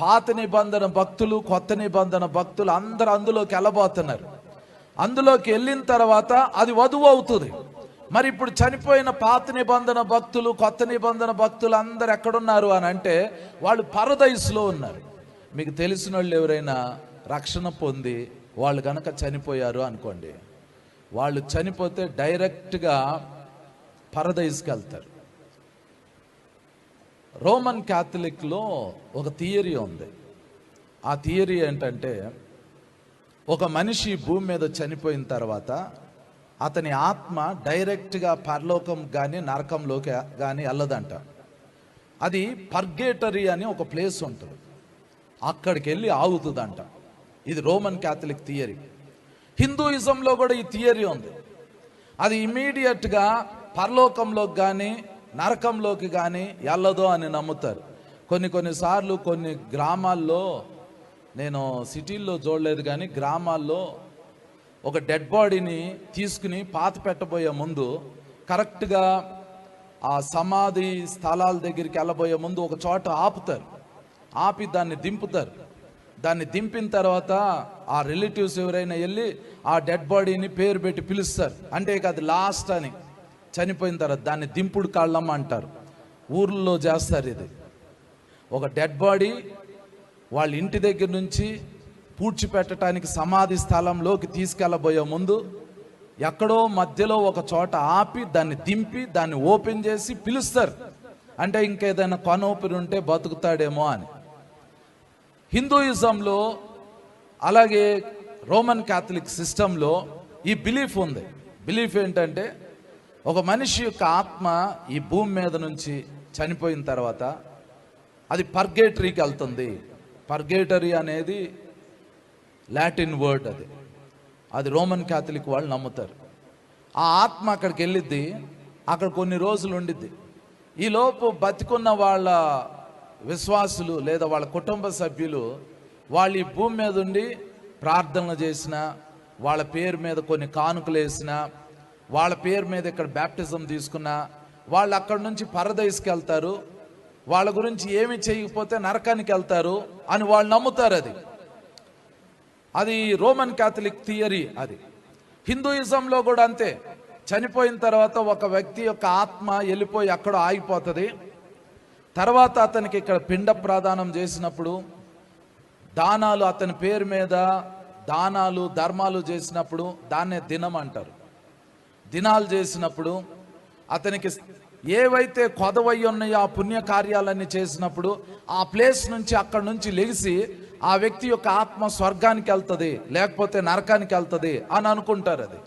పాత నిబంధన భక్తులు కొత్త నిబంధన భక్తులు అందరు అందులోకి వెళ్ళబోతున్నారు. అందులోకి వెళ్ళిన తర్వాత అది వధువు అవుతుంది. మరి ఇప్పుడు చనిపోయిన పాత నిబంధన భక్తులు కొత్త నిబంధన భక్తులు అందరు ఎక్కడున్నారు అని అంటే వాళ్ళు పరదైస్లో ఉన్నారు. మీకు తెలిసిన వాళ్ళు ఎవరైనా రక్షణ పొంది వాళ్ళు కనుక చనిపోయారు అనుకోండి వాళ్ళు చనిపోతే డైరెక్ట్గా పరదైస్కి వెళ్తారు. రోమన్ క్యాథలిక్లో ఒక థియరీ ఉంది. ఆ థియరీ ఏంటంటే ఒక మనిషి భూమి మీద చనిపోయిన తర్వాత అతని ఆత్మ డైరెక్ట్గా పరలోకం కానీ నరకంలోకి కానీ వెళ్ళదంట. అది పర్గేటరీ అని ఒక ప్లేస్ ఉంటుంది. అక్కడికి వెళ్ళి ఆగుతుందంట. ఇది రోమన్ క్యాథలిక్ థియరీ. హిందూయిజంలో కూడా ఈ థియరీ ఉంది. అది ఇమీడియట్గా పరలోకంలోకి కానీ నరకంలోకి కానీ వెళ్ళదు అని నమ్ముతారు. కొన్ని కొన్నిసార్లు కొన్ని గ్రామాల్లో నేను సిటీల్లో చూడలేదు కానీ గ్రామాల్లో ఒక డెడ్ బాడీని తీసుకుని పాత పెట్టబోయే ముందు కరెక్ట్గా ఆ సమాధి స్థలాల దగ్గరికి వెళ్ళబోయే ముందు ఒక చోట ఆపుతారు. ఆపి దాన్ని దింపుతారు. దాన్ని దింపిన తర్వాత ఆ రిలేటివ్స్ ఎవరైనా వెళ్ళి ఆ డెడ్ బాడీని పేరు పెట్టి పిలుస్తారు. అంటే ఇక అది లాస్ట్ అని. చనిపోయిన తర్వాత దాన్ని దింపుడు కాళ్ళమ్మ అంటారు. ఊర్లలో చేస్తారు ఇది. ఒక డెడ్ బాడీ వాళ్ళ ఇంటి దగ్గర నుంచి పూడ్చిపెట్టడానికి సమాధి స్థలంలోకి తీసుకెళ్ళబోయే ముందు ఎక్కడో మధ్యలో ఒక చోట ఆపి దాన్ని దింపి దాన్ని ఓపెన్ చేసి పిలుస్తారు. అంటే ఇంకేదైనా కొన ఊపిరి ఉంటే బతుకుతాడేమో అని. హిందూయిజంలో అలాగే రోమన్ క్యాథలిక్ సిస్టంలో ఈ బిలీఫ్ ఉంది. బిలీఫ్ ఏంటంటే ఒక మనిషి యొక్క ఆత్మ ఈ భూమి మీద నుంచి చనిపోయిన తర్వాత అది పర్గేటరీకి వెళ్తుంది. పర్గేటరీ అనేది లాటిన్ వర్డ్ అది. అది రోమన్ క్యాథలిక్ వాళ్ళు నమ్ముతారు. ఆ ఆత్మ అక్కడికి వెళ్ళిద్ది. అక్కడ కొన్ని రోజులు ఉండిద్ది. ఈలోపు బతికున్న వాళ్ళ విశ్వాసులు లేదా వాళ్ళ కుటుంబ సభ్యులు వాళ్ళు ఈ భూమి మీద ఉండి ప్రార్థనలు చేసిన వాళ్ళ పేరు మీద కొన్ని కానుకలు వేసినా వాళ్ళ పేరు మీద ఇక్కడ బ్యాప్టిజం తీసుకున్న వాళ్ళు అక్కడ నుంచి పరదైస్కి వెళ్తారు. వాళ్ళ గురించి ఏమి చేయకపోతే నరకానికి వెళ్తారు అని వాళ్ళు నమ్ముతారు అది. అది రోమన్ క్యాథలిక్ థియరీ అది. హిందూయిజంలో కూడా అంతే. చనిపోయిన తర్వాత ఒక వ్యక్తి యొక్క ఆత్మ వెళ్ళిపోయి అక్కడ ఆగిపోతుంది. తర్వాత అతనికి ఇక్కడ పిండ ప్రదానం చేసినప్పుడు దానాలు అతని పేరు మీద దానాలు ధర్మాలు చేసినప్పుడు దాన్నే దినం అంటారు. దినాలు చేసినప్పుడు అతనికి ఏవైతే కొదవై ఉన్నాయో ఆ పుణ్య కార్యాలన్నీ చేసినప్పుడు ఆ ప్లేస్ నుంచి అక్కడ నుంచి లెగిసి ఆ వ్యక్తి యొక్క ఆత్మ స్వర్గానికి వెళ్తుంది లేకపోతే నరకానికి వెళ్తుంది అని అనుకుంటారు అది.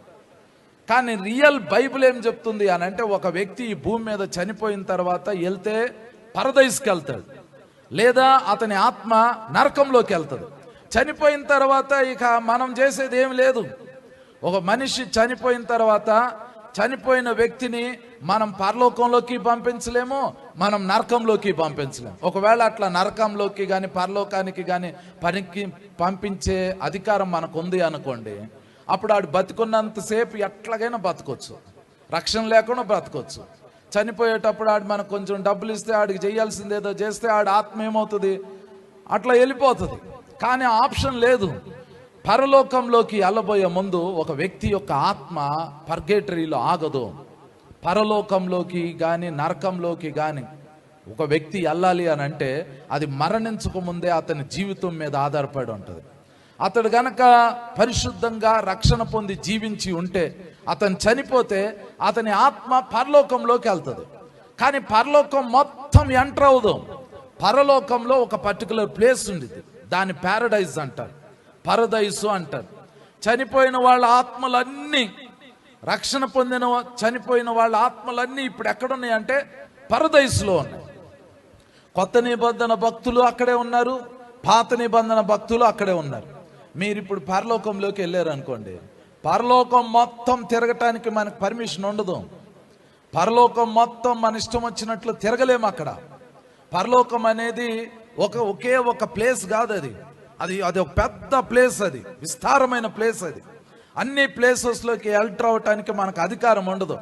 కానీ రియల్ బైబిల్ ఏం చెప్తుంది అని అంటే ఒక వ్యక్తి ఈ భూమి మీద చనిపోయిన తర్వాత వెళ్తే పరదైస్కి వెళ్తాడు. లేదా అతని ఆత్మ నరకంలోకి వెళ్తుంది. చనిపోయిన తర్వాత ఇక మనం చేసేది ఏం లేదు. ఒక మనిషి చనిపోయిన తర్వాత చనిపోయిన వ్యక్తిని మనం పరలోకంలోకి పంపించలేము మనం నరకంలోకి పంపించలేము. ఒకవేళ అట్లా నరకంలోకి కానీ పరలోకానికి కానీ పనికి పంపించే అధికారం మనకు ఉంది అనుకోండి అప్పుడు ఆడు బతుకున్నంతసేపు ఎట్లాగైనా బతకొచ్చు. రక్షణ లేకుండా బ్రతకొచ్చు చనిపోయేటప్పుడు ఆడు మనకు కొంచెం డబ్బులు ఇస్తే ఆడికి చేయాల్సింది ఏదో చేస్తే ఆడు ఆత్మ ఏమవుతుంది? అట్లా వెళ్ళిపోతుంది. కానీ ఆప్షన్ లేదు. పరలోకంలోకి వెళ్ళబోయే ముందు ఒక వ్యక్తి యొక్క ఆత్మ పర్గేటరీలో ఆగదు. పరలోకంలోకి కానీ నరకంలోకి కానీ ఒక వ్యక్తి వెళ్ళాలి అని అంటే అది మరణించక ముందే అతని జీవితం మీద ఆధారపడి ఉంటుంది. అతడు గనక పరిశుద్ధంగా రక్షణ పొంది జీవించి ఉంటే అతను చనిపోతే అతని ఆత్మ పరలోకంలోకి వెళ్తుంది. కానీ పరలోకం మొత్తం ఎంటర్ అవ్వదు. పరలోకంలో ఒక పర్టికులర్ ప్లేస్ ఉండేది దాని ప్యారడైజ్ అంటారు. పరదైసు అంటారు. చనిపోయిన వాళ్ళ ఆత్మలన్నీ రక్షణ పొందిన చనిపోయిన వాళ్ళ ఆత్మలన్నీ ఇప్పుడు ఎక్కడున్నాయంటే పరదైసులో ఉన్నాయి. కొత్త నిబంధన భక్తులు అక్కడే ఉన్నారు పాత నిబంధన భక్తులు అక్కడే ఉన్నారు. మీరు ఇప్పుడు పరలోకంలోకి వెళ్ళారు అనుకోండి పరలోకం మొత్తం తిరగటానికి మనకు పర్మిషన్ ఉండదు. పరలోకం మొత్తం మన ఇష్టం వచ్చినట్లు తిరగలేము అక్కడ. పరలోకం అనేది ఒక ఒకే ఒక ప్లేస్ కాదు అది. అది అది ఒక పెద్ద ప్లేస్ అది. విస్తారమైన ప్లేస్ అది. అన్ని ప్లేసెస్లోకి ఎంటర్ అవటానికి మనకు అధికారం ఉండదు.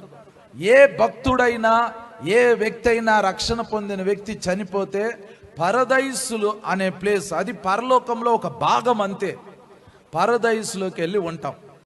ఏ భక్తుడైనా ఏ వ్యక్తి అయినా రక్షణ పొందిన వ్యక్తి చనిపోతే పరదైసులు అనే ప్లేస్ అది పరలోకంలో ఒక భాగం అంతే. పరదైసులోకి వెళ్ళి ఉంటాం.